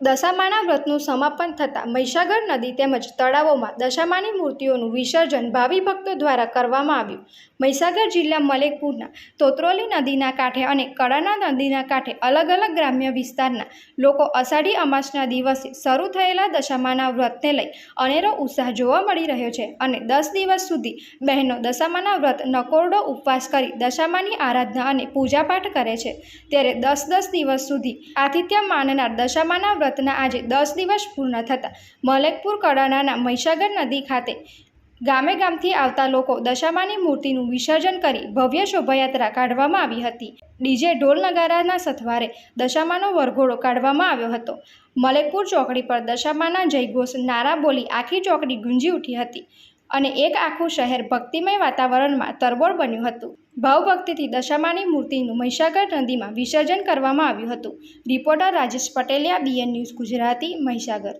દશામાના વ્રતનું સમાપન થતાં મહીસાગર નદી તેમજ તળાવોમાં દશામાની મૂર્તિઓનું વિસર્જન ભાવિ ભક્તો દ્વારા કરવામાં આવ્યું. મહીસાગર જિલ્લા મલેકપુરના તોત્રોલી નદીના કાંઠે અને કડાના નદીના કાંઠે અલગ અલગ ગ્રામ્ય વિસ્તારના લોકો અષાઢી અમાસના દિવસે શરૂ થયેલા દશામાના વ્રતને લઈ અનેરો ઉત્સાહ જોવા મળી રહ્યો છે અને દસ દિવસ સુધી બહેનો દશામાના વ્રત નકોરડો ઉપવાસ કરી દશામાની આરાધના અને પૂજાપાઠ કરે છે. ત્યારે દસ દસ દિવસ સુધી આતિથ્ય માનનાર દશામાના વ્રતના આજે દસ દિવસ પૂર્ણ થતાં મલેકપુર કડાણાના મહીસાગર નદી ખાતે ગામે ગામથી આવતા લોકો દશામાની મૂર્તિનું વિસર્જન કરી ભવ્ય શોભાયાત્રા કાઢવામાં આવી હતી. ડીજે ઢોલ નગારાના સથવારે દશામાનો વરઘોડો કાઢવામાં આવ્યો હતો. મલેકપુર ચોકડી પર દશામાના જયઘોષ નારા બોલી આખી ચોકડી ગુંજી ઉઠી હતી. અને એક આખું શહેર ભક્તિમય વાતાવરણમાં તરબોળ બન્યું હતું. ભાવભક્તિથી દશામાની મૂર્તિનું મહીસાગર નદીમાં વિસર્જન કરવામાં આવ્યું હતું. Reporter Rajesh Pateliya BN news Gujarati, Mahisagar.